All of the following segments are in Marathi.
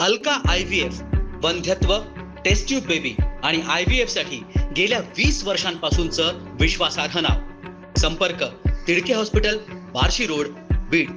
अलका आय व्ही एफ वंध्यत्व टेस्ट्यूब बेबी आणि आय व्ही एफसाठी गेल्या वीस वर्षांपासूनचं विश्वासार्ह नाव. संपर्क तिडके हॉस्पिटल बार्शी रोड बीड.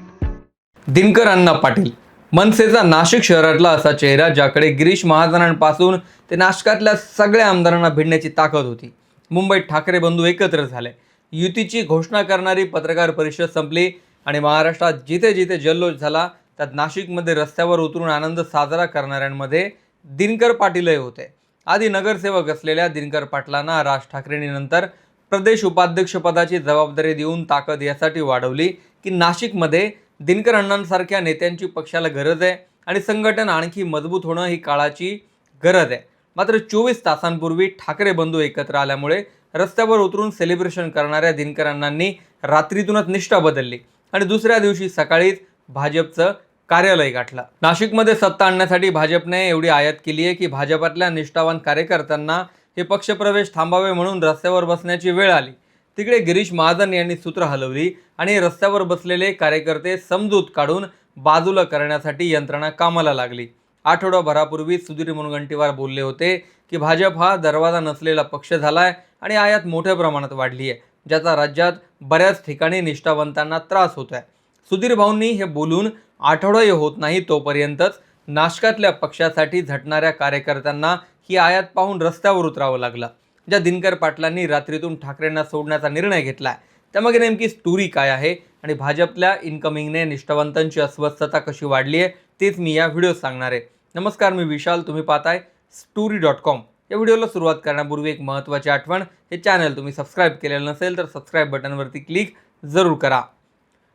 दिनकर अण्णा पाटील मनसेचा नाशिक शहरातला असा चेहरा ज्याकडे गिरीश महाजनांपासून ते नाशकातल्या सगळ्या आमदारांना भिडण्याची ताकद होती. मुंबईत ठाकरे बंधू एकत्र झाले. युतीची घोषणा करणारी पत्रकार परिषद संपली आणि महाराष्ट्रात जिथे जिथे जल्लोष झाला त्यात नाशिकमध्ये रस्त्यावर उतरून आनंद साजरा करणाऱ्यांमध्ये दिनकर पाटीलही होते. आधी नगरसेवक असलेल्या दिनकर पाटलांना राज ठाकरेंनी नंतर प्रदेश उपाध्यक्षपदाची जबाबदारी देऊन ताकद यासाठी वाढवली की नाशिकमध्ये दिनकर अण्णांसारख्या नेत्यांची पक्षाला गरज आहे आणि संघटन आणखी मजबूत होणं ही काळाची गरज आहे. मात्र चोवीस तासांपूर्वी ठाकरे बंधू एकत्र आल्यामुळे रस्त्यावर उतरून सेलिब्रेशन करणाऱ्या दिनकर अण्णांनी रात्रीतूनच निष्ठा बदलली आणि दुसऱ्या दिवशी सकाळीच भाजपचं कार्यालय गाठलं. नाशिकमध्ये सत्ता आणण्यासाठी भाजपने एवढी आयात केली आहे की भाजपातल्या निष्ठावान कार्यकर्त्यांना हे पक्षप्रवेश थांबावे म्हणून रस्त्यावर बसण्याची वेळ आली. तिकडे गिरीश महाजन यांनी सूत्र हलवली आणि रस्त्यावर बसलेले कार्यकर्ते समजूत काढून बाजूला करण्यासाठी यंत्रणा कामाला लागली. आठवडाभरापूर्वी सुधीर मुनगंटीवार बोलले होते की भाजप हा दरवाजा नसलेला पक्ष झाला आहे आणि आयात मोठ्या प्रमाणात वाढली आहे ज्याचा राज्यात बऱ्याच ठिकाणी निष्ठावंतांना त्रास होत आहे सुधीर भाऊंनी हे बोलून आठवडाही होत नाही तोपर्यंतच नाशकातल्या पक्षासाठी झटणाऱ्या कार्यकर्त्यांना ही आयात पाहून रस्त्यावर उतरावं लागलं. ज्या दिनकर पाटलांनी रात्रीतून ठाकरेंना सोडण्याचा निर्णय घेतला त्यामागे नेमकी स्टोरी काय आहे आणि भाजपल्या इन्कमिंगने निष्ठावंतांची अस्वस्थता कशी वाढली आहे तेच मी या व्हिडिओत सांगणार आहे. नमस्कार मी विशाल. तुम्ही पाहताय स्टोरी डॉट कॉम या व्हिडिओला सुरुवात करण्यापूर्वी एक महत्त्वाची आठवण हे चॅनल तुम्ही सबस्क्राईब केलेलं नसेल तर सबस्क्राईब बटनवरती क्लिक जरूर करा.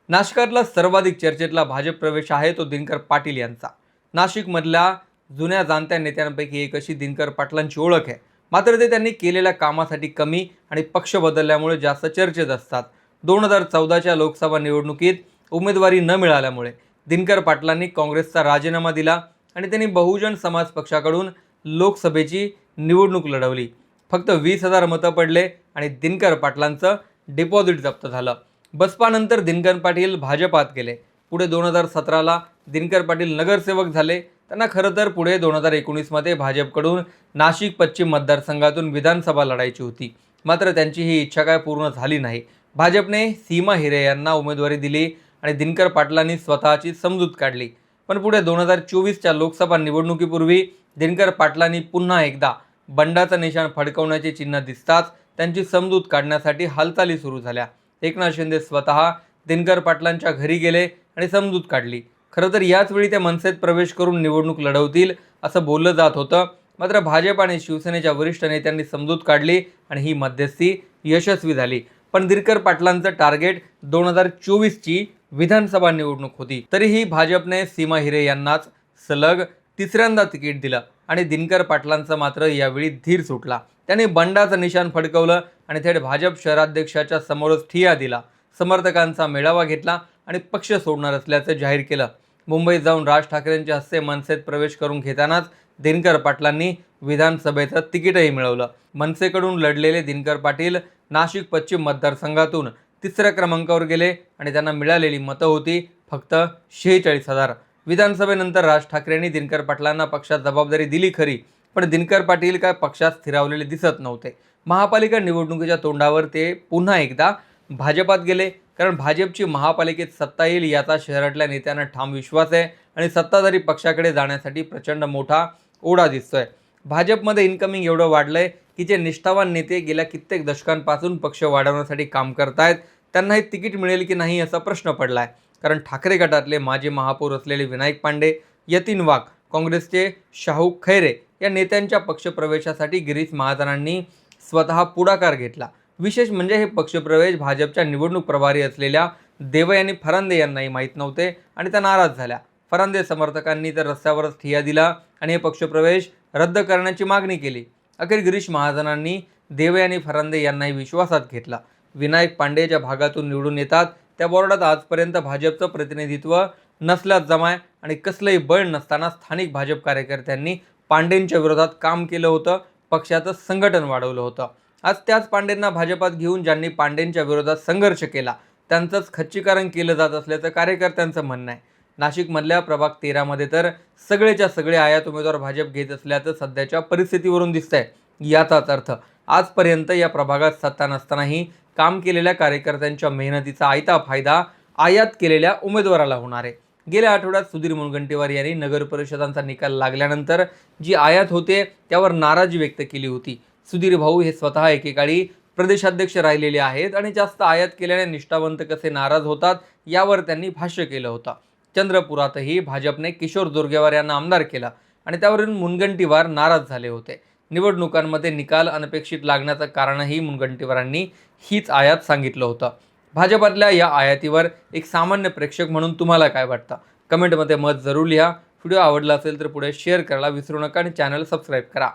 नाशिकातला सर्वाधिक चर्चेतला भाजप प्रवेश आहे तो दिनकर पाटील यांचा. नाशिकमधल्या जुन्या जाणत्या नेत्यांपैकी एक अशी दिनकर पाटलांची ओळख आहे. मात्र ते त्यांनी केलेल्या कामासाठी कमी आणि पक्ष बदलल्यामुळे जास्त चर्चेत असतात. दोन हजार चौदाच्या लोकसभा निवडणुकीत उमेदवारी न मिळाल्यामुळे दिनकर पाटलांनी काँग्रेसचा राजीनामा दिला आणि त्यांनी बहुजन समाज पक्षाकडून लोकसभेची निवडणूक लढवली. फक्त वीस हजार मतं पडले आणि दिनकर पाटलांचं डिपॉझिट जप्त झालं. बसपानंतर दिनकर पाटील भाजपात गेले. पुढे दोन हजार सतराला दिनकर पाटील नगरसेवक झाले. त्यांना खरं तर पुढे दोन हजार एकोणीसमध्ये भाजपकडून नाशिक पश्चिम मतदारसंघातून विधानसभा लढायची होती. मात्र त्यांची ही इच्छा काय पूर्ण झाली नाही. भाजपने सीमा हिरे यांना उमेदवारी दिली आणि दिनकर पाटलांनी स्वतःची समजूत काढली. पण पुढे दोन हजार चोवीसच्या लोकसभा निवडणुकीपूर्वी दिनकर पाटलांनी पुन्हा एकदा बंडाचं निशाण फडकवण्याचे चिन्ह दिसताच त्यांची समजूत काढण्यासाठी हालचाली सुरू झाल्या. एकनाथ शिंदे स्वतः दिनकर पाटलांच्या घरी गेले आणि समजूत काढली. खरं तर याच वेळी ते मनसेत प्रवेश करून निवडणूक लढवतील असं बोललं जात होतं. मात्र भाजप आणि शिवसेनेच्या वरिष्ठ नेत्यांनी समजूत काढली आणि ही मध्यस्थी यशस्वी झाली. पण दिनकर पाटलांचं टार्गेट दोन हजार चोवीसची विधानसभा निवडणूक होती. तरीही भाजपने सीमा हिरे यांनाच सलग तिसऱ्यांदा तिकीट दिलं आणि दिनकर पाटलांचा मात्र यावेळी धीर सुटला. त्याने बंडाचं निशाण फडकवलं आणि थेट भाजप शहराध्यक्षाच्या समोरच ठिया दिला. समर्थकांचा मेळावा घेतला आणि पक्ष सोडणार असल्याचं जाहीर केलं. मुंबईत जाऊन राज ठाकरेंच्या हस्ते मनसेत प्रवेश करून घेतानाच दिनकर पाटलांनी विधानसभेचं तिकीटही मिळवलं. मनसेकडून लढलेले दिनकर पाटील नाशिक पश्चिम मतदारसंघातून तिसऱ्या क्रमांकावर गेले आणि त्यांना मिळालेली मतं होती फक्त शेहेचाळीस हजार. विधानसभेनंतर राज ठाकरेंनी दिनकर पाटलांना पक्षात जबाबदारी दिली खरी पण दिनकर पाटील काय पक्षात स्थिरावलेले दिसत नव्हते. महापालिका निवडणुकीच्या तोंडावर ते पुन्हा एकदा भाजपात गेले. कारण भाजपची महापालिकेत सत्ता येईल याचा शहरातल्या नेत्यांना ठाम विश्वास आहे आणि सत्ताधारी पक्षाकडे जाण्यासाठी प्रचंड मोठा ओढा दिसतोय. भाजपमध्ये इन्कमिंग एवढं वाढलंय की जे निष्ठावान नेते गेल्या कित्येक दशकांपासून पक्ष वाढवण्यासाठी काम करतायत त्यांना हे तिकीट मिळेल की नाही असा प्रश्न पडला आहे कारण ठाकरे गटातले माजी महापौर असलेले विनायक पांडे यतीन वाघ काँग्रेसचे शाहू खैरे या नेत्यांच्या पक्षप्रवेशासाठी गिरीश महाजनांनी स्वतः पुढाकार घेतला. विशेष म्हणजे हे पक्षप्रवेश भाजपच्या निवडणूक प्रभारी असलेल्या देवयानी फरांदे यांनाही माहीत नव्हते आणि त्या नाराज झाल्या. फरांदे समर्थकांनी तर रस्त्यावरच ठिया दिला आणि हे पक्षप्रवेश रद्द करण्याची मागणी केली. अखेर गिरीश महाजनांनी देवयानी फरांदे यांनाही विश्वासात घेतला. विनायक पांडे ज्या भागातून निवडून येतात त्या बोर्डात आजपर्यंत भाजपचं प्रतिनिधित्व नसल्यास जमाय आणि कसलंही बळ नसताना स्थानिक भाजप कार्यकर्त्यांनी पांडेंच्या विरोधात काम केलं होतं पक्षाचं संघटन वाढवलं होतं. आज त्याच पांडेंना भाजपात घेऊन ज्यांनी पांडेंच्या विरोधात संघर्ष केला त्यांचंच खच्चीकरण केलं जात असल्याचं कार्यकर्त्यांचं म्हणणं आहे. नाशिकमधल्या प्रभाग तेरामध्ये तर सगळेच्या सगळे आयात उमेदवार भाजप घेत असल्याचं सध्याच्या परिस्थितीवरून दिसतंय. याचाच अर्थ आजपर्यंत या प्रभागात सत्ता नसतानाही काम केलेल्या कार्यकर्त्यांच्या मेहनतीचा आयता फायदा आयात केलेल्या उमेदवाराला होणार आहे. गेल्या आठवड्यात सुधीर मुनगंटीवार यांनी नगर परिषदांचा निकाल लागल्यानंतर जी आयात होते त्यावर नाराजी व्यक्त केली होती. सुधीर भाऊ हे स्वतः एकेकाळी प्रदेशाध्यक्ष राहिलेले आहेत आणि जास्त आयात केल्याने निष्ठावंत कसे नाराज होतात यावर त्यांनी भाष्य केलं होतं. चंद्रपुरातही भाजपने किशोर जोरगेवार यांना आमदार केला आणि त्यावरून मुनगंटीवार नाराज झाले होते. निवडणुकांमध्ये निकाल अनपेक्षित लागण्याचं कारणही मुनगंटीवारांनी हीच आयात सांगितलं होतं. भाजपातल्या या आयातीवर एक सामान्य प्रेक्षक म्हणून तुम्हाला काय वाटतं? कमेंटमध्ये मत जरूर लिहा. व्हिडिओ आवडला असेल तर पुढे शेअर करायला विसरू नका आणि चॅनल सबस्क्राईब करा.